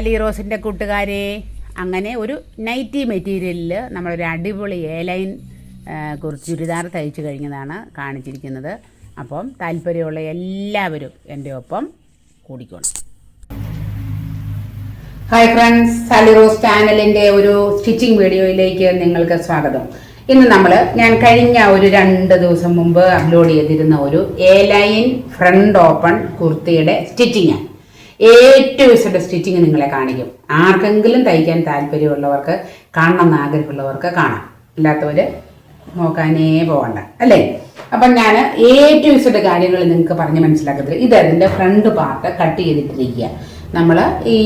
അലി റോസിന്റെ കൂട്ടുകാരെ അങ്ങനെ ഒരു നൈറ്റി മെറ്റീരിയലിൽ നമ്മളൊരു അടിപൊളി എ ലൈൻ കുറച്ച് ചുരിദാർ തയ്ച്ചു കഴിഞ്ഞതാണ് കാണിച്ചിരിക്കുന്നത്. അപ്പം താല്പര്യമുള്ള എല്ലാവരും എന്റെ ഒപ്പം കൂടിക്കോണം. ഹായ് ഫ്രണ്ട്സ് സാലി റോസ് ചാനലിന്റെ ഒരു സ്റ്റിച്ചിങ് വീഡിയോയിലേക്ക് നിങ്ങൾക്ക് സ്വാഗതം. ഇന്ന് നമ്മൾ ഞാൻ കഴിഞ്ഞ ഒരു രണ്ട് ദിവസം മുമ്പ് അപ്ലോഡ് ചെയ്തിരുന്ന ഒരു എ ലൈൻ ഫ്രണ്ട് ഓപ്പൺ കുർത്തിയുടെ സ്റ്റിച്ചിങ്ങാണ് ഏറ്റവും ഇഷ്ടപ്പെട്ട സ്റ്റിച്ചിങ് നിങ്ങളെ കാണിക്കും. ആർക്കെങ്കിലും തയ്ക്കാൻ താല്പര്യമുള്ളവർക്ക് കാണണം എന്ന് ആഗ്രഹമുള്ളവർക്ക് കാണാം. അല്ലാത്തവർ നോക്കാനേ പോകണ്ട അല്ലേ? അപ്പം ഞാൻ ഏറ്റവും ഇഷ്ടപ്പെട്ട കാര്യങ്ങൾ നിങ്ങൾക്ക് പറഞ്ഞ് മനസ്സിലാക്കത്തില്ല. ഇത് അതിന്റെ ഫ്രണ്ട് പാർട്ട് കട്ട് ചെയ്തിട്ടിരിക്കുക. നമ്മൾ ഈ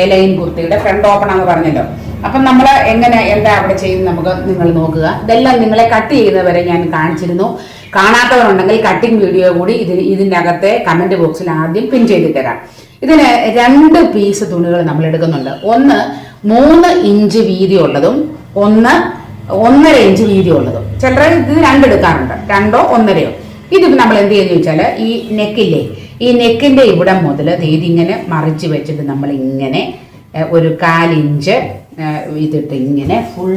എ ലൈൻ കുർത്തിയുടെ ഫ്രണ്ട് ഓപ്പൺ ആണെന്ന് പറഞ്ഞല്ലോ. അപ്പം നമ്മൾ എങ്ങനെ എന്താ അവിടെ ചെയ്യുന്നത് നമുക്ക് നിങ്ങൾ നോക്കുക. ഇതെല്ലാം നിങ്ങളെ കട്ട് ചെയ്യുന്നവരെ ഞാൻ കാണിച്ചിരുന്നു. കാണാത്തവരുണ്ടെങ്കിൽ കട്ടിങ് വീഡിയോ കൂടി ഇതിന് ഇതിന്റെ അകത്തെ കമന്റ് ബോക്സിൽ ആദ്യം പിൻ ചെയ്തിട്ട് തരാം. ഇതിന് രണ്ട് പീസ് തുണികൾ നമ്മൾ എടുക്കുന്നുണ്ട് ഒന്ന് മൂന്ന് ഇഞ്ച് വീതിയുള്ളതും ഒന്ന് ഒന്നര ഇഞ്ച് വീതിയുള്ളതും. ചിലർ ഇത് രണ്ടെടുക്കാറുണ്ട് രണ്ടോ ഒന്നരയോ? ഇതിപ്പോൾ നമ്മൾ എന്ത് ചെയ്യുന്ന ചോദിച്ചാൽ ഈ നെക്കില്ലേ ഈ നെക്കിന്റെ ഇവിടം മുതൽ ഇതിങ്ങനെ മറിച്ച് വെച്ചിട്ട് നമ്മൾ ഇങ്ങനെ ഒരു കാലിഞ്ച് ഇതിട്ട് ഇങ്ങനെ ഫുൾ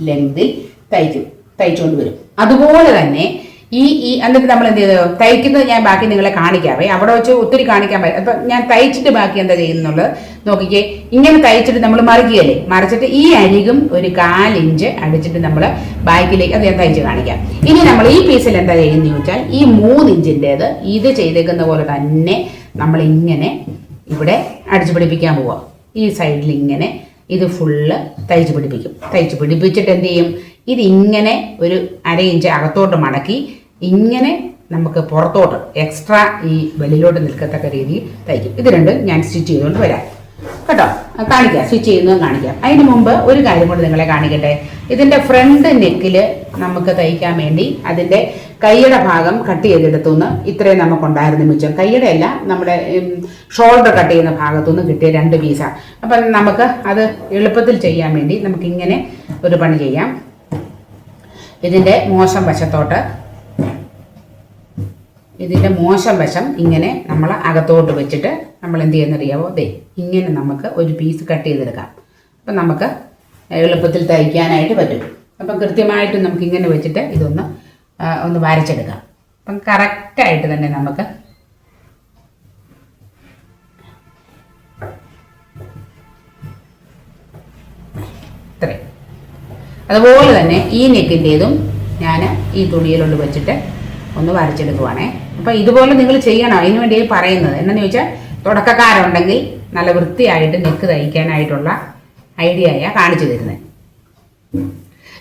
ലെങ്തിൽ തയ്ക്കും തയ്ച്ചുകൊണ്ട് വരും. അതുപോലെ തന്നെ ഈ ഈ എന്നിട്ട് നമ്മൾ എന്ത് ചെയ്തു? തയ്ക്കുന്നത് ഞാൻ ബാക്കി നിങ്ങളെ കാണിക്കാവേ അവിടെ വെച്ച് ഒത്തിരി കാണിക്കാൻ പറ്റും അപ്പം ഞാൻ തയ്ച്ചിട്ട് ബാക്കി എന്താ ചെയ്യുന്നുള്ളത് നോക്കിക്കേ ഇങ്ങനെ തയ്ച്ചിട്ട് നമ്മൾ മറിക്കുകയല്ലേ? മറിച്ചിട്ട് ഈ അരികും ഒരു കാലിഞ്ച് അടിച്ചിട്ട് നമ്മൾ ബാക്കിലേക്ക് അത് ഞാൻ തയ്ച്ച് കാണിക്കാം. ഇനി നമ്മൾ ഈ പീസിൽ എന്താ ചെയ്യുന്നത് ചോദിച്ചാൽ ഈ മൂന്നിഞ്ചിന്റെത് ഇത് ചെയ്തേക്കുന്ന പോലെ തന്നെ നമ്മൾ ഇങ്ങനെ ഇവിടെ അടിച്ചു പിടിപ്പിക്കാൻ പോവാം. ഈ സൈഡിൽ ഇങ്ങനെ ഇത് ഫുള്ള് തയ്ച്ച് പിടിപ്പിക്കും. തയ്ച്ച് പിടിപ്പിച്ചിട്ട് എന്ത് ചെയ്യും? ഇതിങ്ങനെ ഒരു അര ഇഞ്ച് അകത്തോട്ട് മടക്കി ഇങ്ങനെ നമുക്ക് പുറത്തോട്ട് എക്സ്ട്രാ ഈ വെളിയിലോട്ട് നിൽക്കത്തക്ക രീതിയിൽ തയ്ക്കും. ഇത് രണ്ട് ഞാൻ സ്റ്റിച്ച് ചെയ്തുകൊണ്ട് വരാം. കേട്ടോ? കാണിക്കാം. സ്റ്റിച്ച് ചെയ്യുന്നത് കാണിക്കാം. അതിന് മുമ്പ് ഒരു കാര്യം കൂടി നിങ്ങളെ കാണിക്കട്ടെ. ഇതിന്റെ ഫ്രണ്ട് നെക്കിൽ നമുക്ക് തയ്ക്കാൻ വേണ്ടി അതിന്റെ കൈയുടെ ഭാഗം കട്ട് ചെയ്തെടുത്തുനിന്ന് ഇത്രയും നമുക്കുണ്ടായിരുന്നു മിച്ചം. കൈയുടെ അല്ല നമ്മുടെ ഷോൾഡർ കട്ട് ചെയ്യുന്ന ഭാഗത്തുനിന്ന് കിട്ടിയ രണ്ട് പീസാണ് അപ്പം നമുക്ക് അത് എളുപ്പത്തിൽ ചെയ്യാൻ വേണ്ടി നമുക്ക് ഇങ്ങനെ ഒരു പണി ചെയ്യാം. ഇതിന്റെ മോശം വശത്തോട്ട് ഇതിന്റെ മോശം വശം ഇങ്ങനെ നമ്മൾ അകത്തോട്ട് വെച്ചിട്ട് നമ്മൾ എന്ത് ചെയ്യുന്നറിയാവോ ദേ ഇങ്ങനെ നമുക്ക് ഒരു പീസ് കട്ട് ചെയ്തെടുക്കാം. അപ്പം നമുക്ക് എളുപ്പത്തിൽ തയ്ക്കാനായിട്ട് പറ്റും. അപ്പം കൃത്യമായിട്ട് നമുക്ക് ഇങ്ങനെ വെച്ചിട്ട് ഇതൊന്ന് ഒന്ന് വരച്ചെടുക്കാം. അപ്പം കറക്റ്റായിട്ട് തന്നെ നമുക്ക് അതുപോലെ തന്നെ ഈ നെക്കിന്റേതും ഞാൻ ഈ തുണിയിലോട്ട് വെച്ചിട്ട് ഒന്ന് വരച്ചെടുക്കുവാണേ. അപ്പം ഇതുപോലെ നിങ്ങൾ ചെയ്യണം. അതിന് വേണ്ടി പറയുന്നത്. എന്നു ചോദിച്ചാൽ തുടക്കക്കാരുണ്ടെങ്കിൽ നല്ല വൃത്തിയായിട്ട് നെക്ക് തയ്ക്കാനായിട്ടുള്ള ഐഡിയയാണ് കാണിച്ചു തരുന്നത്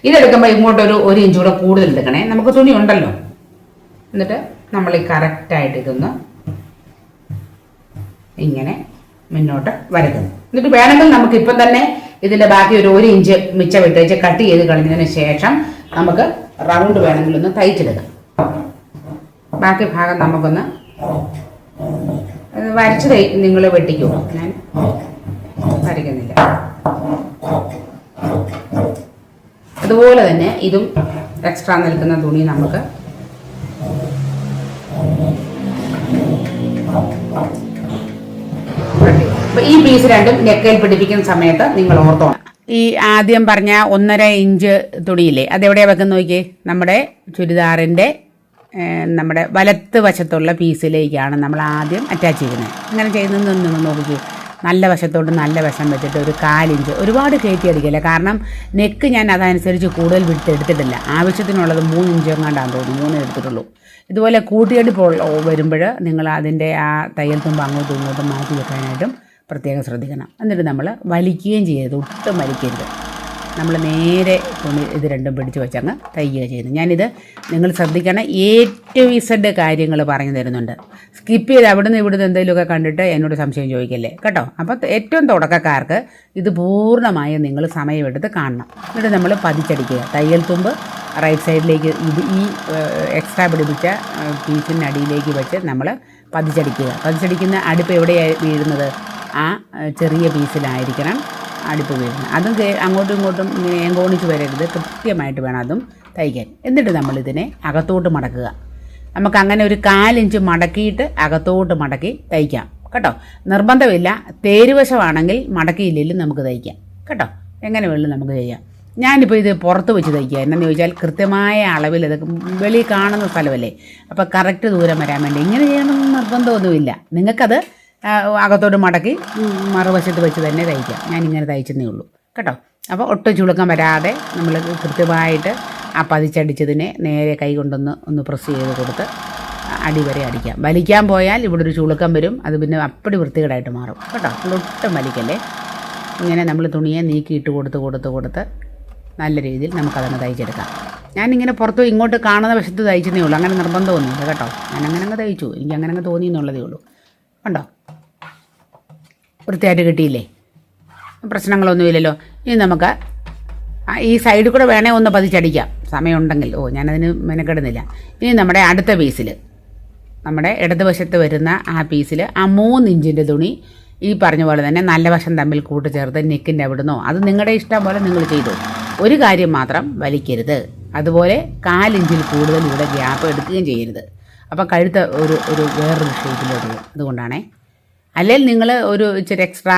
ഇതെടുക്കുമ്പോൾ ഇങ്ങോട്ടൊരു ഒരു ഇഞ്ച് കൂടെ കൂടുതൽ എടുക്കണേ. നമുക്ക് തുണി ഉണ്ടല്ലോ. എന്നിട്ട് നമ്മൾ ഈ കറക്റ്റായിട്ട് ഇതൊന്ന് ഇങ്ങനെ മുന്നോട്ട് വരയ്ക്കുന്നു എന്നിട്ട് വേണമെങ്കിൽ നമുക്ക് ഇപ്പം തന്നെ ഇതിന്റെ ബാക്കി ഒരു ഒരു ഇഞ്ച് മിച്ചം വിട്ടേച്ച് കട്ട് ചെയ്ത് കളഞ്ഞതിന് ശേഷം നമുക്ക് റൗണ്ട് വേണമെങ്കിൽ ഒന്ന് തയ്ച്ചെടുക്കാം ബാക്കി ഭാഗം നമുക്കൊന്ന് വരച്ച് നിങ്ങൾ വെട്ടിക്കോ. ഞാൻ വരയ്ക്കുന്നില്ല. അതുപോലെ തന്നെ ഇതും എക്സ്ട്രാ നിൽക്കുന്ന തുണി നമുക്ക് ഈ പീസ് രണ്ടും നെക്കയിൽ പിടിപ്പിക്കുന്ന സമയത്ത് നിങ്ങൾ ഓർത്തോണം. ഈ ആദ്യം പറഞ്ഞ ഒന്നര ഇഞ്ച് തുണിയില്ലേ അതെവിടെയാണ് വെക്കുന്ന നോക്കിയേ? നമ്മുടെ ചുരിദാറിന്റെ ഏഹ്, നമ്മുടെ വലത്ത് വശത്തുള്ള പീസിലേക്കാണ് നമ്മൾ ആദ്യം അറ്റാച്ച് ചെയ്യുന്നത്. അങ്ങനെ ചെയ്യുന്നത് നിങ്ങൾ നല്ല വശത്തോട്ട് നല്ല വശം വെച്ചിട്ട് ഒരു കാലിഞ്ച് ഒരുപാട് കയറ്റി അടിക്കില്ല. കാരണം നെക്ക് ഞാൻ അതനുസരിച്ച് കൂടുതൽ വിട്ട് എടുത്തിട്ടില്ല. ആവശ്യത്തിനുള്ളത് മൂന്ന് ഇഞ്ച് എങ്ങാണ്ടാന്ന് തോന്നുന്നു. മൂന്ന് എടുത്തിട്ടുള്ളൂ. ഇതുപോലെ കൂട്ടിയടിപ്പോൾ വരുമ്പോൾ നിങ്ങൾ അതിന്റെ ആ തയ്യൽ തുമ്പ് അങ്ങോട്ടും ഇങ്ങോട്ടും മാറ്റി വെക്കാനായിട്ടും പ്രത്യേകം ശ്രദ്ധിക്കണം. എന്നിട്ട് നമ്മൾ വലിക്കുകയും ചെയ്യരുത്. ഒട്ടും വലിക്കരുത്. നമ്മൾ നേരെ തുണി ഇത് രണ്ടും പിടിച്ച് വെച്ചങ്ങ് തയ്യുക ചെയ്യുന്നു. ഞാനിത് നിങ്ങൾ ശ്രദ്ധിക്കണം ഏറ്റവും ഇസഡ് കാര്യങ്ങൾ പറഞ്ഞു തരുന്നുണ്ട്. സ്കിപ്പ് ചെയ്ത് അവിടെ നിന്ന് ഇവിടുന്ന് എന്തെങ്കിലുമൊക്കെ കണ്ടിട്ട് എന്നോട് സംശയം ചോദിക്കല്ലേ? കേട്ടോ? അപ്പോൾ ഏറ്റവും തുടക്കക്കാർക്ക് ഇത് പൂർണമായും നിങ്ങൾ സമയമെടുത്ത് കാണണം. എന്നിട്ട് നമ്മൾ പതിച്ചടിക്കുക. തയ്യൽ തുമ്പ് റൈറ്റ് സൈഡിലേക്ക് ഇത് ഈ എക്സ്ട്രാ പിടിപ്പിച്ച പീസിന്റെ അടിയിലേക്ക് വെച്ച് നമ്മൾ പതിച്ചടിക്കുക. പതിച്ചടിക്കുന്ന അടുപ്പ് എവിടെയാണ് വീഴുന്നത്? ആ ചെറിയ പീസിലായിരിക്കണം അടുപ്പ് വീഴുന്നത് അതും അങ്ങോട്ടും ഇങ്ങോട്ടും ഏങ്കോണിച്ച് വരരുത്. കൃത്യമായിട്ട് വേണം അതും തയ്ക്കാൻ. എന്നിട്ട് നമ്മളിതിനെ അകത്തോട്ട് മടക്കുക. നമുക്ക് അങ്ങനെ ഒരു കാലിഞ്ച് മടക്കിയിട്ട് അകത്തോട്ട് മടക്കി തയ്ക്കാം. കേട്ടോ? നിർബന്ധമില്ല. തേരുവശമാണെങ്കിൽ മടക്കിയില്ലെങ്കിലും നമുക്ക് തയ്ക്കാം. കേട്ടോ? എങ്ങനെ വേണമെങ്കിലും നമുക്ക് ചെയ്യാം. ഞാനിപ്പോൾ ഇത് പുറത്ത് വെച്ച് തയ്ക്കുക. എന്നു ചോദിച്ചാൽ കൃത്യമായ അളവിൽ ഇത് വെളി കാണുന്ന സ്ഥലമല്ലേ? അപ്പോൾ കറക്റ്റ് ദൂരം വരാൻ വേണ്ടി. ഇങ്ങനെ ചെയ്യണമെന്ന് നിർബന്ധമൊന്നുമില്ല. നിങ്ങൾക്കത് അകത്തോട്ട് മടക്കി മറുവശത്ത് വെച്ച് തന്നെ തയ്ക്കാം. ഞാനിങ്ങനെ തയ്ച്ചെന്നേ ഉള്ളൂ. കേട്ടോ? അപ്പോൾ ഒട്ടും ചുളുക്കം വരാതെ നമ്മൾ കൃത്യമായിട്ട് ആ പതിച്ചടിച്ചതിനെ നേരെ കൈ കൊണ്ടൊന്ന് ഒന്ന് പ്രസ് ചെയ്ത് കൊടുത്ത് അടി വരെ അടിക്കാം. വലിക്കാൻ പോയാൽ ഇവിടെ ഒരു ചുളുക്കം വരും. അത് പിന്നെ അപ്പടി വൃത്തികേടായിട്ട് മാറും. കേട്ടോ? ഒട്ടും വലിക്കല്ലേ? ഇങ്ങനെ നമ്മൾ തുണിയെ നീക്കിയിട്ട് കൊടുത്ത് കൊടുത്ത് കൊടുത്ത് നല്ല രീതിയിൽ നമുക്കതങ്ങ് തയ്ച്ചെടുക്കാം. ഞാനിങ്ങനെ പുറത്ത് ഇങ്ങോട്ട് കാണുന്ന വശത്ത് തയ്ച്ചതേ ഉള്ളൂ. അങ്ങനെ നിർബന്ധമൊന്നുമില്ല. കേട്ടോ? ഞാൻ അങ്ങനെ അങ്ങ് തയ്ച്ചു. എനിക്ക് അങ്ങനെ അങ്ങ് തോന്നി എന്നുള്ളതേ ഉള്ളൂ. കണ്ടോ? വൃത്തിയായിട്ട് കിട്ടിയില്ലേ? പ്രശ്നങ്ങളൊന്നുമില്ലല്ലോ. ഇനി നമുക്ക് ഈ സൈഡിൽ കൂടെ വേണേൽ ഒന്ന് പതിച്ചടിക്കാം. സമയമുണ്ടെങ്കിൽ. ഓ ഞാനതിന് മെനക്കെടുന്നില്ല. ഇനി നമ്മുടെ അടുത്ത പീസിൽ നമ്മുടെ ഇടതുവശത്ത് വരുന്ന ആ പീസിൽ ആ മൂന്ന് ഇഞ്ചിന്റെ തുണി ഈ പറഞ്ഞ പോലെ തന്നെ നല്ല വശം തമ്മിൽ കൂട്ടിച്ചേർത്ത് നെക്കിന്റെ അവിടുന്നോ. അത് നിങ്ങളുടെ ഇഷ്ടം പോലെ നിങ്ങൾ ചെയ്തു. ഒരു കാര്യം മാത്രം വലിക്കരുത്. അതുപോലെ കാലിഞ്ചിൽ കൂടുതൽ ഇവിടെ ഗ്യാപ്പ് എടുക്കുകയും ചെയ്യരുത്. അപ്പോൾ കഴുത്ത് ഒരു ഒരു വേറൊരു ഷേപ്പിലോട്ട് അതുകൊണ്ടാണേ അല്ലെങ്കിൽ നിങ്ങൾ ഒരു ഇച്ചിരി എക്സ്ട്രാ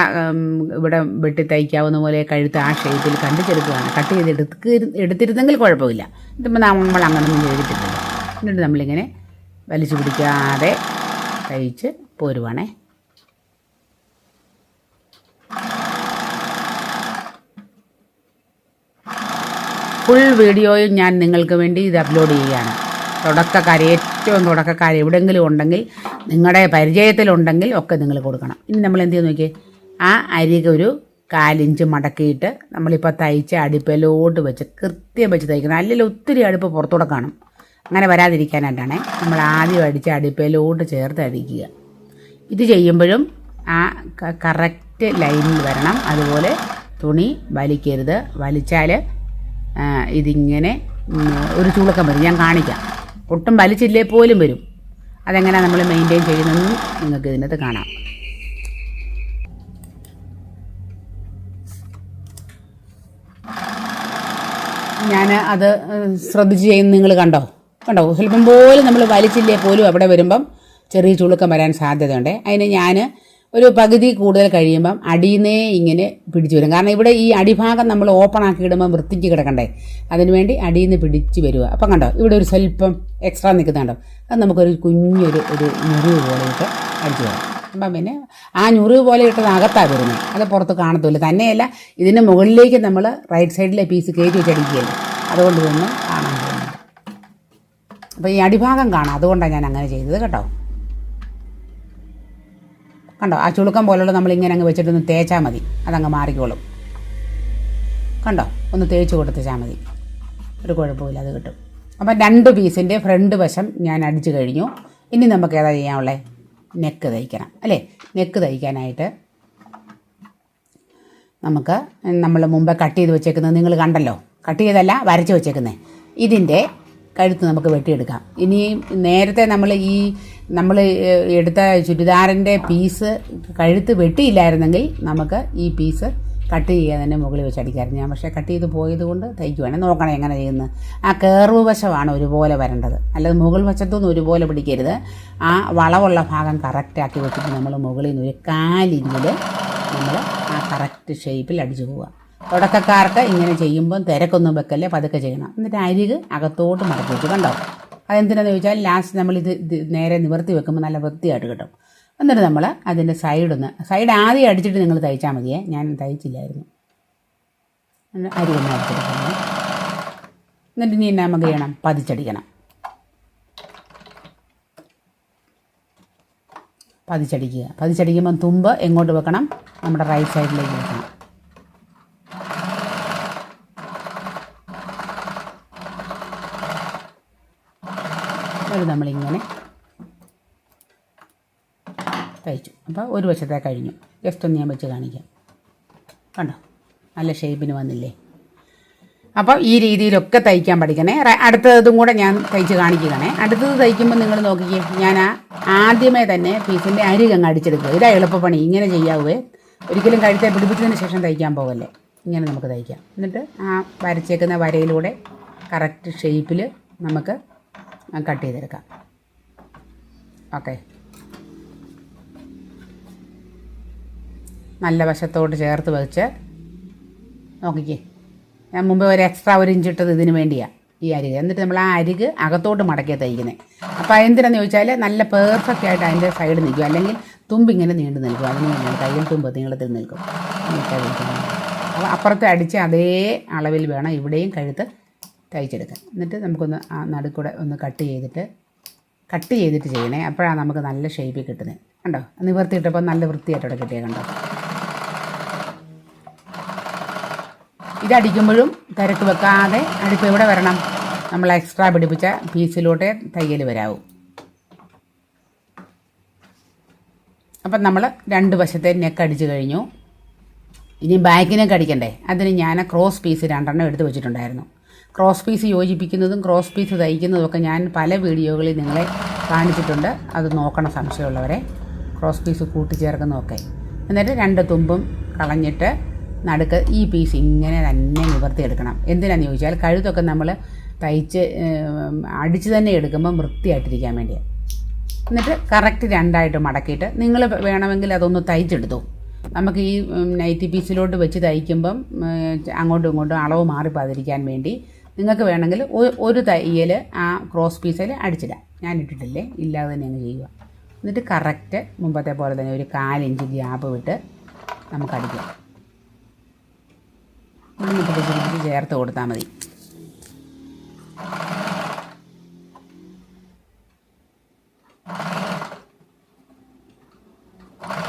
ഇവിടെ വെട്ടി തയ്ക്കാവുന്ന പോലെ കഴുത്ത് ആ ഷേപ്പിൽ കണ്ടു കണ്ടിച്ചെടുക്കുകയാണ് കട്ട് ചെയ്ത് എടുത്ത് എടുത്തിരുന്നെങ്കിൽ കുഴപ്പമില്ല. ഇതിപ്പോൾ നമ്മൾ അങ്ങനൊന്നും ചെയ്തിട്ടില്ല എന്നിട്ട് നമ്മളിങ്ങനെ വലിച്ചു പിടിക്കാതെ തയ്ച്ച് പോരുവാണേ. ഫുൾ വീഡിയോയും ഞാൻ നിങ്ങൾക്ക് വേണ്ടി ഇത് അപ്ലോഡ് ചെയ്യുകയാണ്. തുടക്കക്കാർ ഏറ്റവും തുടക്കക്കാർ എവിടെയെങ്കിലും ഉണ്ടെങ്കിൽ നിങ്ങളുടെ പരിചയത്തിലുണ്ടെങ്കിൽ ഒക്കെ നിങ്ങൾ കൊടുക്കണം. ഇനി നമ്മൾ എന്ത് ചെയ്യുന്നു നോക്കിയേ? ആ അരിക ഒരു കാലിഞ്ച് മടക്കിയിട്ട് നമ്മളിപ്പോൾ തയ്ച്ച അടുപ്പിലോട്ട് വെച്ച് കൃത്യം വെച്ച് തയ്ക്കണം. അല്ലെങ്കിൽ ഒത്തിരി അടുപ്പ് പുറത്തൂടെ കാണും. അങ്ങനെ വരാതിരിക്കാനായിട്ടാണ് നമ്മൾ ആദ്യം അടിച്ച് അടുപ്പിലോട്ട് ചേർത്ത് അടിക്കുക ഇത് ചെയ്യുമ്പോഴും ആ കറക്റ്റ് ലൈനിൽ വരണം. അതുപോലെ തുണി വലിക്കരുത്. വലിച്ചാൽ ഇതിങ്ങനെ ഒരു ചുളുക്കം വരും. ഞാൻ കാണിക്കാം. ഒട്ടും വലിച്ചില്ലേ പോലും വരും. അതെങ്ങനെ നമ്മൾ മെയിന്റെയിൻ ചെയ്യുന്നതെന്നും നിങ്ങൾക്ക് ഇതിനകത്ത് കാണാം. ഞാൻ അത് ശ്രദ്ധിച്ച് ചെയ്യുന്ന നിങ്ങൾ കണ്ടോ? കണ്ടോ? സ്വല്പം പോലും നമ്മൾ വലിച്ചില്ലേ പോലും അവിടെ വരുമ്പം ചെറിയ ചുളുക്കം വരാൻ സാധ്യതയുണ്ട്. അതിന് ഞാൻ ഒരു പകുതി കൂടുതൽ കഴിയുമ്പം അടിയുന്നേ ഇങ്ങനെ പിടിച്ചു വരും. കാരണം ഇവിടെ ഈ അടിഭാഗം നമ്മൾ ഓപ്പൺ ആക്കി ഇടുമ്പോൾ വൃത്തിക്ക് കിടക്കണ്ടേ? അതിനുവേണ്ടി അടിയിൽ നിന്ന് പിടിച്ച് വരിക. അപ്പം കണ്ടോ ഇവിടെ ഒരു സ്വല്പം എക്സ്ട്രാ നിൽക്കുന്നുണ്ടോ അത് നമുക്കൊരു കുഞ്ഞൊരു ഒരു മുറിവ് ഇട്ട് അടിച്ചു വരാം. അപ്പം പിന്നെ ആ ഞുറിവ് പോലെ ഇട്ടത് അകത്താണ് വരുന്നത് അത് പുറത്ത് കാണത്തില്ല തന്നെയല്ല ഇതിന്റെ മുകളിലേക്ക് നമ്മൾ റൈറ്റ് സൈഡിലെ പീസ് കയറ്റി വെച്ചടിക്കുകയല്ല? അതുകൊണ്ട് തന്നെ കാണാൻ പോകുന്നത് അപ്പോൾ ഈ അടിഭാഗം കാണാം. അതുകൊണ്ടാണ് ഞാൻ അങ്ങനെ ചെയ്തത് കേട്ടോ. കണ്ടോ? ആ ചുളുക്കം പോലുള്ള നമ്മളിങ്ങനെ അങ്ങ് വെച്ചിട്ടൊന്ന് തേച്ചാൽ മതി. അതങ്ങ് മാറിക്കോളും. കണ്ടോ? ഒന്ന് തേച്ച് കൊടുത്തേച്ചാൽ മതി. ഒരു കുഴപ്പമില്ല അത് കിട്ടും. അപ്പം രണ്ട് പീസിന്റെ ഫ്രണ്ട് വശം ഞാൻ അടിച്ചു കഴിഞ്ഞു. ഇനി നമുക്ക് ഏതാ ചെയ്യാനുള്ളത് നെക്ക് തയ്ക്കണം. അല്ലേ? നെക്ക് തയ്ക്കാനായിട്ട് നമുക്ക് നമ്മൾ മുമ്പേ കട്ട് ചെയ്ത് വെച്ചേക്കുന്നത് നിങ്ങൾ കണ്ടല്ലോ. കട്ട് ചെയ്തല്ല വരച്ച് വെച്ചേക്കുന്നത് ഇതിന്റെ കഴുത്ത് നമുക്ക് വെട്ടിയെടുക്കാം. ഇനി നേരത്തെ നമ്മൾ ഈ നമ്മൾ എടുത്ത ചുരിദാറിന്റെ പീസ് കഴുത്ത് വെട്ടിയില്ലായിരുന്നെങ്കിൽ നമുക്ക് ഈ പീസ് കട്ട് ചെയ്യാൻ തന്നെ മുകളിൽ വെച്ച് ഞാൻ പക്ഷേ കട്ട് ചെയ്ത് പോയത് കൊണ്ട് തയ്ക്കുവാണ് നോക്കണം എങ്ങനെ ചെയ്യുന്നത് ആ കയർവ് വശമാണ് ഒരുപോലെ വരേണ്ടത്. അല്ലാതെ മുകൾ വശത്തുനിന്ന് ഒരുപോലെ പിടിക്കരുത്. ആ വളവുള്ള ഭാഗം കറക്റ്റാക്കി വെച്ചിട്ട് നമ്മൾ മുകളിൽ നിന്ന് ഒരു കാലിഞ്ചിൽ നമ്മൾ ആ കറക്റ്റ് ഷേപ്പിൽ അടിച്ചു പോവുക. തുടക്കക്കാർക്ക് ഇങ്ങനെ ചെയ്യുമ്പം തിരക്കൊന്നും വെക്കല്ലേ പതുക്കെ ചെയ്യണം. എന്നിട്ട് അരിക് അകത്തോട്ട് മടക്കി വെച്ച് കണ്ടോ? അതെന്തിനാന്ന് ചോദിച്ചാൽ ലാസ്റ്റ് നമ്മൾ ഇത് ഇത് നേരെ നിവർത്തി വെക്കുമ്പോൾ നല്ല വൃത്തിയായിട്ട് കിട്ടും. എന്നിട്ട് നമ്മൾ അതിന്റെ സൈഡൊന്ന് സൈഡ് ആദ്യം അടിച്ചിട്ട് നിങ്ങൾ തയ്ച്ചാൽ മതിയേ. ഞാൻ തയ്ച്ചില്ലായിരുന്നു. അരി ഒന്ന് അടിച്ചെടുക്കണം എന്നിട്ട് ഇനി എന്നാ നമുക്ക് ചെയ്യണം? പതിച്ചടിക്കണം. പതിച്ചടിക്കുക. പതിച്ചടിക്കുമ്പം തുമ്പ് എങ്ങോട്ട് വെക്കണം? നമ്മുടെ റൈറ്റ് സൈഡിലേക്ക് വെക്കണം. അത് നമ്മളിങ്ങനെ തയ്ച്ചു. അപ്പോൾ ഒരു വശത്തെ കഴിഞ്ഞു. ജസ്റ്റ് ഒന്ന് ഞാൻ വെച്ച് കാണിക്കാം. കണ്ടോ? നല്ല ഷേപ്പിന് വന്നില്ലേ? അപ്പോൾ ഈ രീതിയിലൊക്കെ തയ്ക്കാൻ പഠിക്കണേ. അടുത്തതും കൂടെ ഞാൻ തയ്ച്ച് കാണിക്കുകയാണേ. അടുത്തത് തയ്ക്കുമ്പോൾ നിങ്ങൾ നോക്കിക്കേ. ഞാൻ ആ ആദ്യമേ തന്നെ പീസിന്റെ അരികങ്ങ് അടിച്ചെടുക്കുക. ഇതാ എളുപ്പപ്പണി. ഇങ്ങനെ ചെയ്യാവേ. ഒരിക്കലും കഴുത്തെ പിടിപ്പിച്ചതിന് ശേഷം തയ്ക്കാൻ പോകല്ലേ ഇങ്ങനെ നമുക്ക് തയ്ക്കാം. എന്നിട്ട് ആ വരച്ചേക്കുന്ന വരയിലൂടെ കറക്റ്റ് ഷേപ്പിൽ നമുക്ക് കട്ട് ചെയ്തെടുക്കാം. ഓക്കെ. നല്ല വശത്തോട്ട് ചേർത്ത് വെച്ച് നോക്കിക്കേ. ഞാൻ മുമ്പ് ഒരു എക്സ്ട്രാ ഒരു ഇഞ്ച് ഇട്ടത് ഇതിന് വേണ്ടിയാണ് ഈ അരിക്. എന്നിട്ട് നമ്മൾ ആ അരിക് അകത്തോട്ട് മടക്കിയ തയ്ക്കുന്നത് അപ്പോൾ എന്തിനാന്ന് ചോദിച്ചാൽ നല്ല പെർഫെക്റ്റ് ആയിട്ട് അതിന്റെ സൈഡ് നിൽക്കും. അല്ലെങ്കിൽ തുമ്പിങ്ങനെ നീണ്ടു നിൽക്കും. അതിന് വേണ്ടിയാണ് തയ്യൽ തുമ്പ് നീളത്തിൽ നിൽക്കും. അപ്പോൾ അപ്പുറത്തെ അടിച്ച് അതേ അളവിൽ വേണം ഇവിടെയും കഴുത്ത് തയ്ച്ചെടുക്കാൻ എന്നിട്ട് നമുക്കൊന്ന് ആ നടുക്കൂടെ ഒന്ന് കട്ട് ചെയ്തിട്ട് കട്ട് ചെയ്തിട്ട് ചെയ്യണേ. അപ്പോഴാണ് നമുക്ക് നല്ല ഷേപ്പിൽ കിട്ടുന്നത് കണ്ടോ? നിവർത്തിയിട്ടപ്പോൾ നല്ല വൃത്തിയായിട്ട് അവിടെ കിട്ടിയ കണ്ടോ? ഇതടിക്കുമ്പോഴും തിരക്ക് വെക്കാതെ അടുപ്പ് എവിടെ വരണം? നമ്മൾ എക്സ്ട്രാ പിടിപ്പിച്ച പീസിലോട്ടേ തയ്യൽ വരാവൂ. അപ്പം നമ്മൾ രണ്ട് വശത്തെ നെക്ക് അടിച്ച് കഴിഞ്ഞു. ഇനി ബാക്കിനൊക്കെ അടിക്കണ്ടേ അതിന് ഞാൻ ക്രോസ് പീസ് രണ്ടെണ്ണം എടുത്ത് വെച്ചിട്ടുണ്ടായിരുന്നു. ക്രോസ് പീസ് യോജിപ്പിക്കുന്നതും ക്രോസ് പീസ് തയ്ക്കുന്നതും ഒക്കെ ഞാൻ പല വീഡിയോകളിൽ നിങ്ങളെ കാണിച്ചിട്ടുണ്ട്. അത് നോക്കണം സംശയമുള്ളവരെ. Cross piece കൂട്ടിച്ചേർക്കുന്നതൊക്കെ. എന്നിട്ട് രണ്ട് തുമ്പും കളഞ്ഞിട്ട് നടുക്ക് ഈ പീസ് ഇങ്ങനെ തന്നെ നിവർത്തിയെടുക്കണം. എന്തിനാന്ന് ചോദിച്ചാൽ കഴുത്തൊക്കെ നമ്മൾ തയ്ച്ച് അടിച്ച് തന്നെ എടുക്കുമ്പോൾ വൃത്തിയായിട്ടിരിക്കാൻ വേണ്ടിയാണ് എന്നിട്ട് കറക്റ്റ് രണ്ടായിട്ട് മടക്കിയിട്ട് നിങ്ങൾ വേണമെങ്കിൽ അതൊന്ന് തയ്ച്ചെടുത്തു. നമുക്ക് ഈ നൈറ്റി പീസിലോട്ട് വെച്ച് തയ്ക്കുമ്പം അങ്ങോട്ടും ഇങ്ങോട്ടും അളവ് മാറിപ്പോതിരിക്കാൻ വേണ്ടി നിങ്ങൾക്ക് വേണമെങ്കിൽ ഒരു തയ്യൽ ആ ക്രോസ് പീസിൽ അടിച്ചിടാം. ഞാൻ ഇട്ടിട്ടില്ലേ ഇല്ലാതെ തന്നെ അങ്ങ് ചെയ്യുക. എന്നിട്ട് കറക്റ്റ് മുമ്പത്തെ പോലെ തന്നെ ഒരു കാലിഞ്ച് ഗ്യാപ്പ് വിട്ട് നമുക്ക് അടിക്കാം. നമുക്ക് ചേർത്ത് കൊടുത്താൽ മതി.